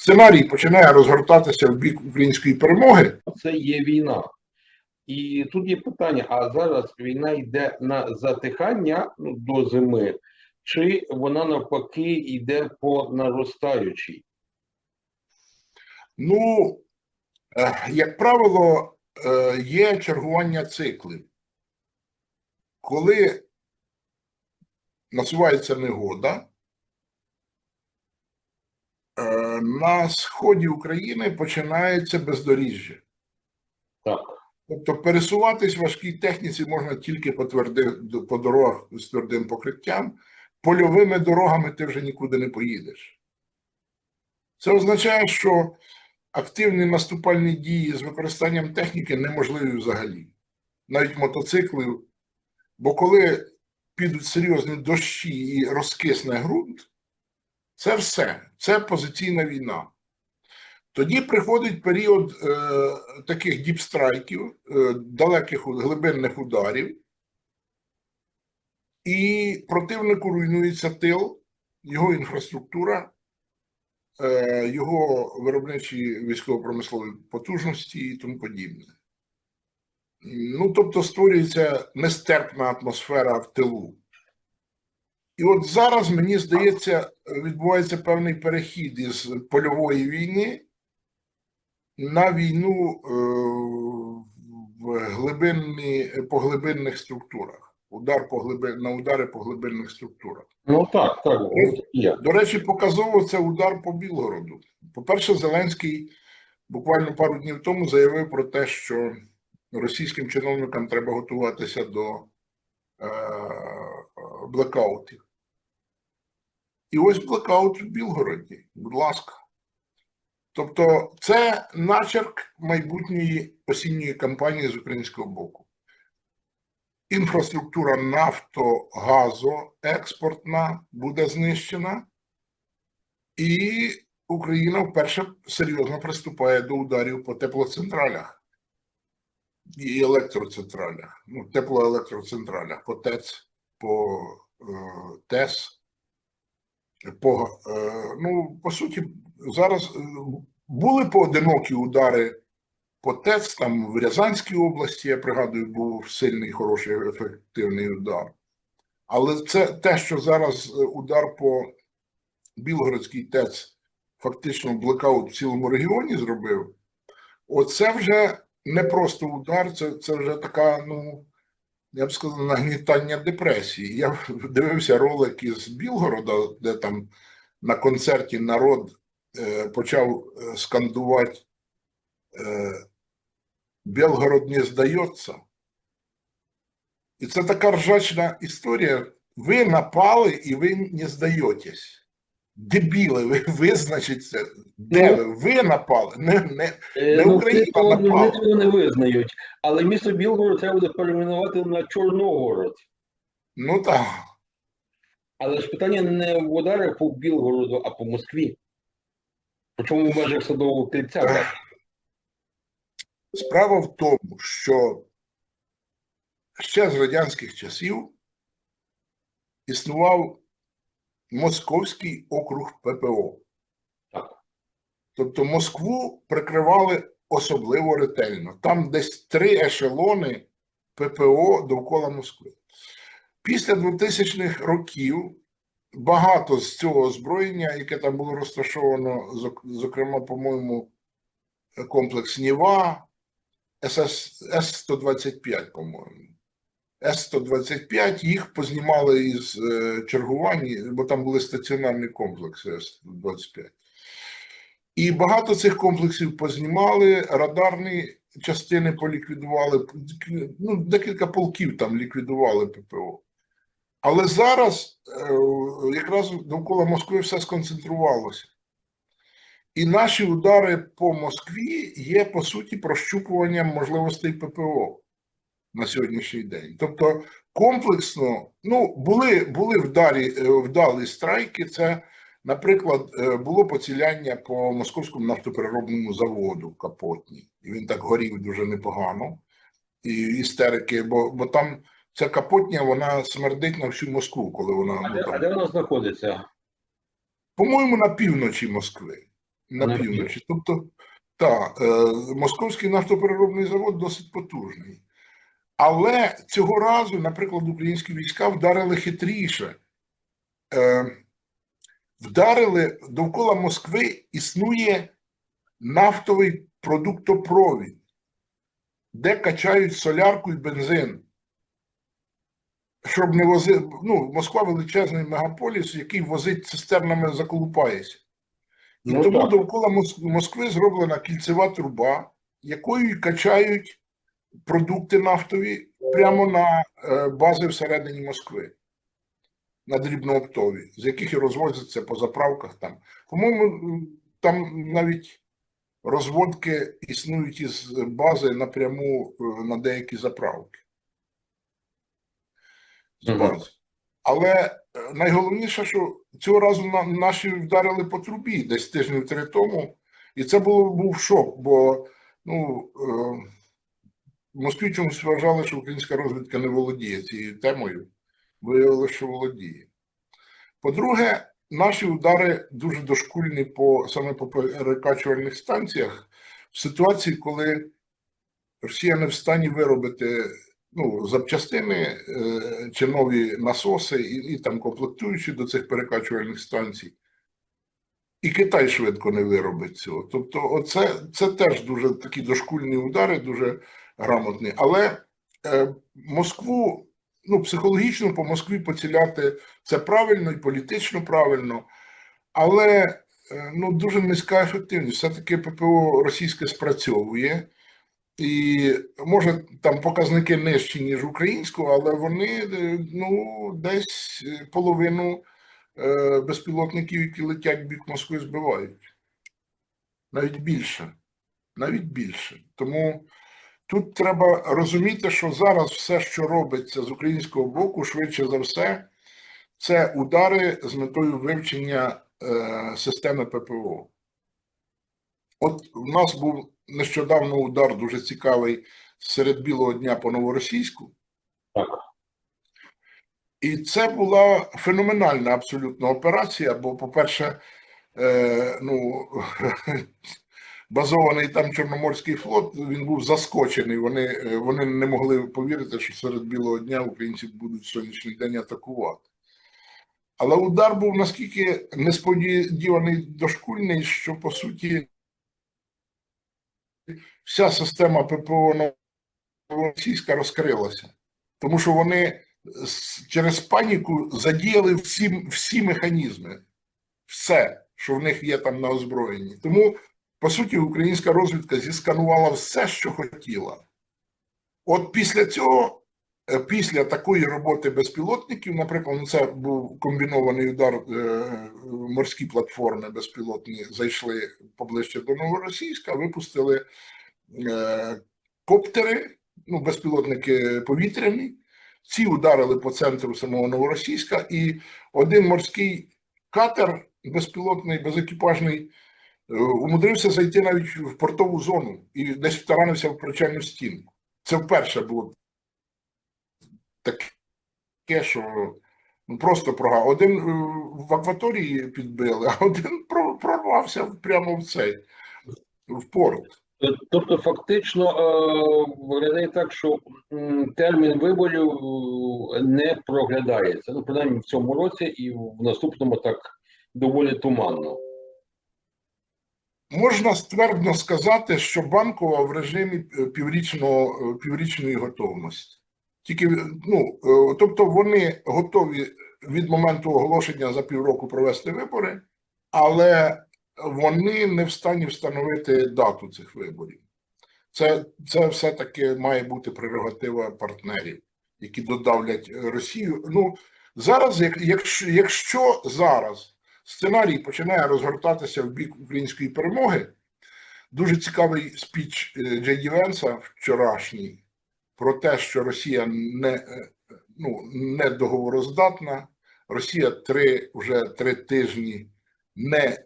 сценарій починає розгортатися в бік української перемоги, це є війна. І тут є питання: а зараз війна йде на затихання ну, до зими, чи вона навпаки йде по наростаючій? Ну, е, як правило, е, є чергування циклів. Коли насувається негода, е, на сході України починається бездоріжжя. Так. Тобто пересуватись важкій техніці можна тільки по, тверди, по дорогах з твердим покриттям. Польовими дорогами ти вже нікуди не поїдеш. Це означає, що активні наступальні дії з використанням техніки неможливі взагалі. Навіть мотоциклів. Бо коли підуть серйозні дощі і розкисне ґрунт, це все. Це позиційна війна. Тоді приходить період е, таких діпстрайків, е, далеких глибинних ударів, і противнику руйнується тил, його інфраструктура, е, його виробничі військово-промислові потужності і тому подібне. Ну, тобто створюється нестерпна атмосфера в тилу. І от зараз, мені здається, відбувається певний перехід із польової війни на війну е, в глибинні, по глибинних структурах. Удар по глиби, на удари по глибинних структурах. Ну так, так, от. До речі, показово це удар по Білгороду. По-перше, Зеленський буквально пару днів тому заявив про те, що російським чиновникам треба готуватися до е, блекаутів. І ось блекаут в Білгороді, будь ласка. Тобто, це начерк майбутньої осінньої кампанії з українського боку. Інфраструктура нафто, газо, експортна буде знищена, і Україна вперше серйозно приступає до ударів по теплоцентралях і електроцентралях. Ну, теплоелектроцентралях, по ТЕЦ, по е, ТЕС. По, е, ну, по суті, зараз е, були поодинокі удари по ТЕЦ, там в Рязанській області, я пригадую, був сильний, хороший, ефективний удар. Але це те, що зараз е, удар по Білгородській ТЕЦ фактично блекаут в цілому регіоні зробив, оце вже не просто удар, це, це вже така, ну, я б сказав, нагнітання депресії. Я дивився ролик із Білгорода, де там на концерті народ е, почав е, скандувати е, Белгород не здається. І це така ржачна історія. Ви напали і ви не здаєтесь. Дебіли, ви визначіться, де ви? Ви напали. Не, не, Е, Не ну, Україна це вони цього не визнають. Але місто Білгород треба буде перейменувати на Чорногород. ну так. Але ж питання не в ударах по Білгороду, а по Москві. Причому в межах садового кільця. так. Справа в тому, що ще з радянських часів існував Московський округ ППО. Так. Тобто Москву прикривали особливо ретельно. Там десь три ешелони ППО довкола Москви. Після 2000-х років багато з цього озброєння, яке там було розташовано, зокрема, по-моєму, комплекс Ніва, СС, С-125, по-моєму. С-125, їх познімали із е, чергування, бо там були стаціонарні комплекси С-125. І багато цих комплексів познімали, радарні частини поліквідували, ну, декілька полків там ліквідували ППО. Але зараз е, якраз довкола Москви все сконцентрувалося. І наші удари по Москві є, по суті, прощупуванням можливостей ППО на сьогоднішній день. Тобто, комплексно, ну, були, були вдалі, е, вдалі страйки. Це, наприклад, е, було поціляння по московському нафтопереробному заводу Капотні. І він так горів дуже непогано. І істерики, бо, бо там ця Капотня, вона смердить на всю Москву, коли вона. А ну, там, а де вона знаходиться? по-моєму, на півночі Москви. на На півночі. Тобто, так, е, московський нафтопереробний завод досить потужний. Але цього разу, наприклад, українські війська вдарили хитріше. Е, вдарили довкола Москви існує нафтовий продуктопровід, де качають солярку і бензин. Щоб не возити, ну, Москва величезний мегаполіс, який возить цистернами заколупається. І Ну, тому так. довкола Москви зроблена кільцева труба, якою качають продукти нафтові прямо на е, бази всередині Москви, на дрібнооптові, з яких і розвозяться по заправках там. По-моєму, там навіть розводки існують із бази напряму е, на деякі заправки. З бази. Але е, найголовніше, що цього разу наші вдарили по трубі десь тижнів три тому, і це було, був шок, бо ну, в Москві чомусь вважали, що українська розвідка не володіє цією темою. Виявилося, що володіє. По-друге, наші удари дуже дошкульні по саме по перекачувальних станціях в ситуації, коли Росія не в стані виробити ну, запчастини е, чи нові насоси і, і там комплектуючі до цих перекачувальних станцій. І Китай швидко не виробить цього. Тобто, оце це теж дуже такі дошкульні удари, дуже грамотні. Але е, Москву, ну, психологічно по Москві поціляти це правильно і політично правильно, але е, ну, дуже низька ефективність. Все-таки ППО російське спрацьовує. І може там показники нижчі, ніж українського, але вони е, ну, десь половину е, безпілотників, які летять в бік Москви, збивають. Навіть більше. Навіть більше. Тому тут треба розуміти, що зараз все, що робиться з українського боку, швидше за все, це удари з метою вивчення е, системи ППО. От у нас був нещодавно удар дуже цікавий серед білого дня по новоросійську. Так. І це була феноменальна абсолютно операція, бо, по-перше, е, ну, базований там Чорноморський флот, він був заскочений. Вони, е, вони не могли повірити, що серед білого дня українці будуть сонячний день атакувати. Але удар був наскільки несподіваний дошкульний, що по суті вся система ППО російська розкрилася. Тому що вони через паніку задіяли всі, всі механізми, все, що в них є там на озброєнні. Тому, по суті, українська розвідка зісканувала все, що хотіла. От після цього, е, після такої роботи безпілотників, наприклад, ну, це був комбінований удар, е, морські платформи безпілотні зайшли поближче до Новоросійська, випустили е, коптери, ну, безпілотники повітряні. Ці ударили по центру самого Новоросійська, і один морський катер безпілотний, безекіпажний, умудрився зайти навіть в портову зону і десь втаранився в причальну стінку. Це вперше було таке, що ну, просто прогав. Один е, в акваторії підбили, а один прорвався прямо в цей в порт. Тобто, фактично, е, виглядає так, що термін виборів е, не проглядається. Ну, принаймні в цьому році і в наступному так доволі туманно. Можна ствердно сказати, що банкова в режимі е, піврічного, е, піврічної готовності. Тільки, ну, е, тобто вони готові від моменту оголошення за півроку провести вибори, але вони не в стані встановити дату цих виборів. Це, це все-таки має бути прерогатива партнерів, які додавлять Росію. Ну, зараз, якщо, якщо зараз сценарій починає розгортатися в бік української перемоги. Дуже цікавий спіч е, Джей Венса вчорашній про те, що Росія не, е, ну, не договороздатна. Росія три вже три тижні не,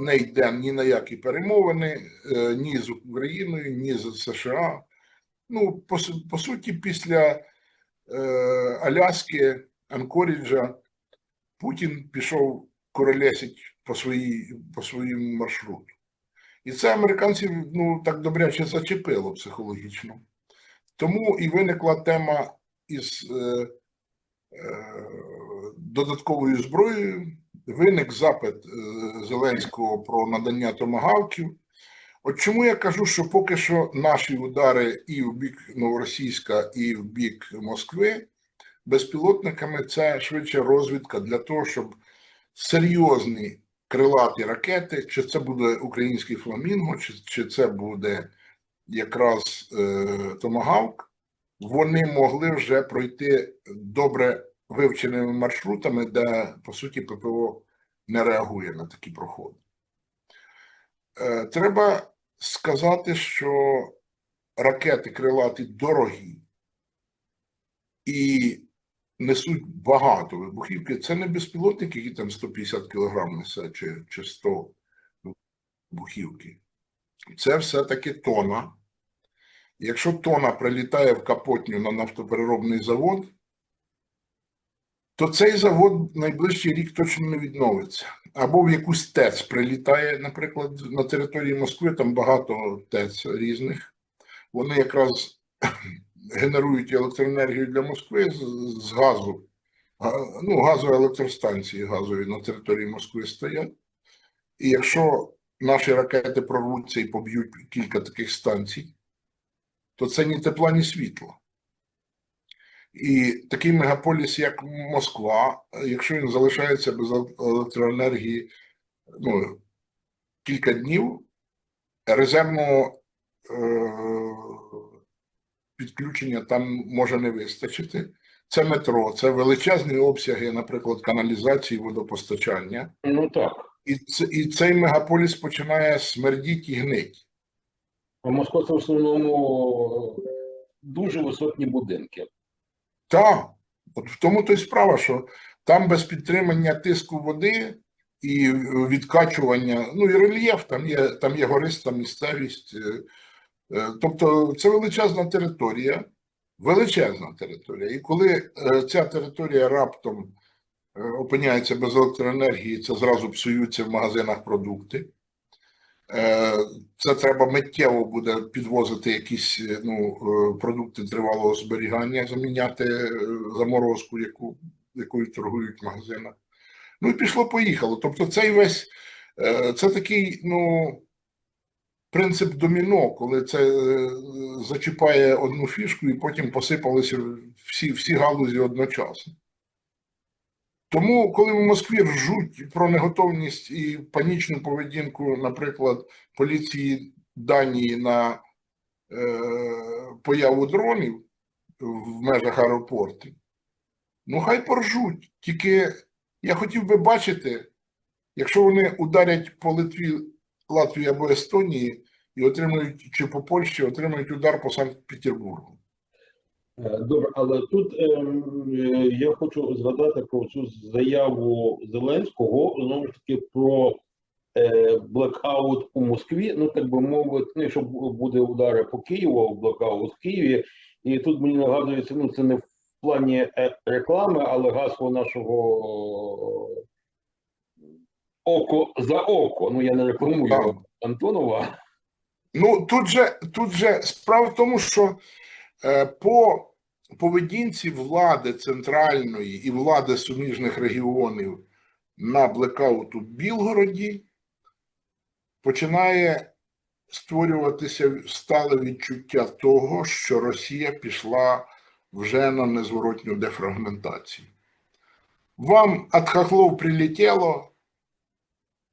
не йде ні на які перемовини, е, ні з Україною, ні з США. Ну, по, по суті, після е, Аляски, Анкоріджа Путін пішов королесить по, своїй, по своєму маршруту. І це американців ну, так добряче зачепило психологічно. Тому і виникла тема із е, е, додатковою зброєю, виник запит е, Зеленського про надання томагавків. От чому я кажу, що поки що наші удари і в бік Новоросійська, і в бік Москви безпілотниками це швидше розвідка для того, щоб серйозні крилаті ракети, чи це буде український фламінго, чи, чи це буде якраз е, Томагавк, вони могли вже пройти добре вивченими маршрутами, де, по суті, ППО не реагує на такі проходи. Е, треба сказати, що ракети крилаті дорогі і несуть багато вибухівки. Це не безпілотники, які там 150 кг несе чи, чи 100 вибухівки. Це все-таки тона. Якщо тона прилітає в Капотню на нафтопереробний завод, то цей завод найближчий рік точно не відновиться. Або в якусь ТЕЦ прилітає, наприклад, на території Москви, там багато ТЕЦ різних. Вони якраз генерують електроенергію для Москви з, газу. Ну, газові електростанції газові на території Москви стоять. І якщо наші ракети прорвуться і поб'ють кілька таких станцій, то це ні тепла, ні світла. І такий мегаполіс, як Москва, якщо він залишається без електроенергії ну, кілька днів, резервного е- підключення там може не вистачити. Це метро, це величезні обсяги, наприклад, каналізації, водопостачання. Ну так. І, це, і цей мегаполіс починає смердіть і гнить. А Москва це в основному дуже висотні будинки. Так, от в тому то й справа, що там без підтримання тиску води і відкачування, ну і рельєф, там є, там є гориста місцевість. Е, Тобто це величезна територія, величезна територія. І коли е, ця територія раптом е, опиняється без електроенергії, це зразу псуються в магазинах продукти. Це треба миттєво буде підвозити якісь ну, продукти тривалого зберігання, заміняти заморозку, яку, якою торгують в магазинах. Ну і пішло поїхало. Тобто цей весь це такий ну, принцип доміно, коли це е, зачіпає одну фішку і потім посипалися всі, всі галузі одночасно. Тому, коли в Москві ржуть про неготовність і панічну поведінку, наприклад, поліції Данії на е, появу дронів в межах аеропорту, ну хай поржуть. Тільки я хотів би бачити, якщо вони ударять по Литві, Латвії або Естонії і отримають, чи по Польщі отримають удар по Санкт-Петербургу. Е, Добре, але тут ем, е, я хочу згадати про цю заяву Зеленського знову ж таки про е, блекаут у Москві. Ну так би мовити, ну, якщо буде удари по Києву, блекаут в Києві, і тут мені нагадується, ну це не в плані е, реклами, але гасло нашого око за око. Ну я не рекламую Так. Антонова. Ну, тут же, тут же справа в тому, що е, по поведінці влади центральної і влади суміжних регіонів на блекаут у Білгороді починає створюватися стале відчуття того, що Росія пішла вже на незворотню дефрагментацію. Вам от хохлов прилетело,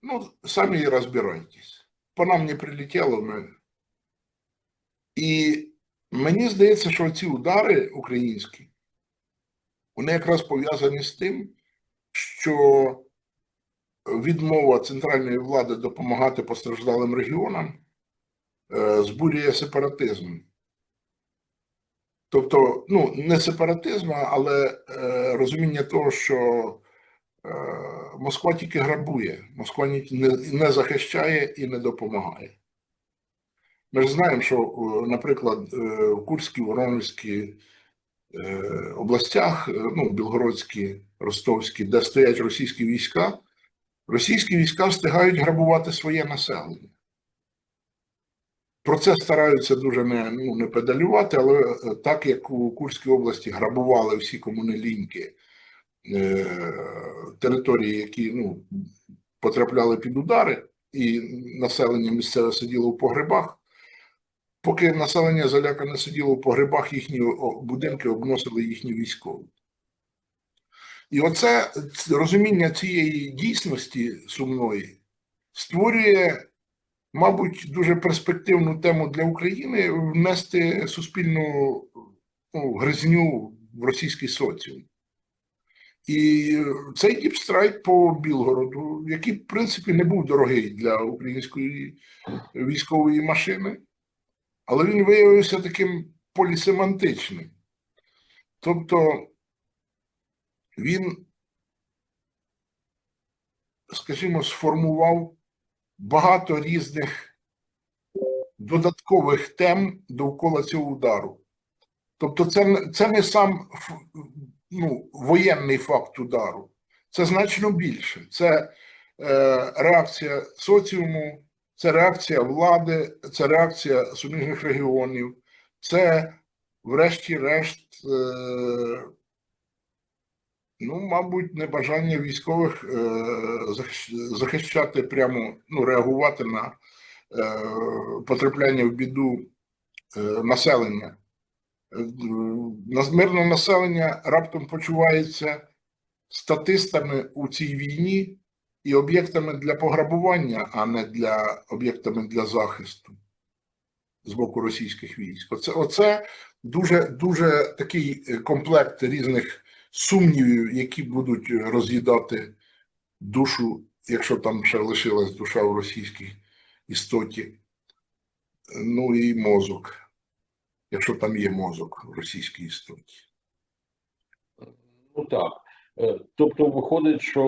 ну, самі і розбирайтесь. По нам не прилетіло. Ми... І мені здається, що ці удари українські, вони якраз пов'язані з тим, що відмова центральної влади допомагати постраждалим регіонам е, збурює сепаратизм. Тобто, ну, не сепаратизм, але е, розуміння того, що Москва тільки грабує, Москва не, захищає і не допомагає. Ми ж знаємо, що, е, наприклад, е, в Курській, Воронезькій е, областях, е, ну, Білгородській, Ростовській, де стоять російські війська, російські війська встигають грабувати своє населення. Про це стараються дуже не, ну, не педалювати, але е, так як у Курській області грабували всі комунеліньки е, території, які ну, потрапляли під удари, і населення місцеве сиділо в погребах. Поки населення залякане сиділо в погребах, їхні будинки обносили їхні військові. І оце розуміння цієї дійсності сумної створює, мабуть, дуже перспективну тему для України внести суспільну ну, гризню в російський соціум. І цей діпстрайк по Білгороду, який, в принципі, не був дорогий для української військової машини, але він виявився таким полісемантичним. Тобто він, скажімо, сформував багато різних додаткових тем довкола цього удару. Тобто, це, це не сам ну, воєнний факт удару, це значно більше. Це е, реакція соціуму, це реакція влади, це реакція суміжних регіонів, це, врешті-решт, е, ну, мабуть, небажання військових е, захищ- захищати прямо, ну, реагувати на е, потрапляння в біду е, населення. Е, Мирне населення раптом почувається статистами у цій війні і об'єктами для пограбування, а не для об'єктами для захисту з боку російських військ. Оце, оце дуже, дуже такий е, комплект різних сумнівів, які будуть роз'їдати душу, якщо там ще лишилась душа в російській істоті, ну і мозок, якщо там є мозок в російській істоті. Ну так. Е, Тобто виходить, що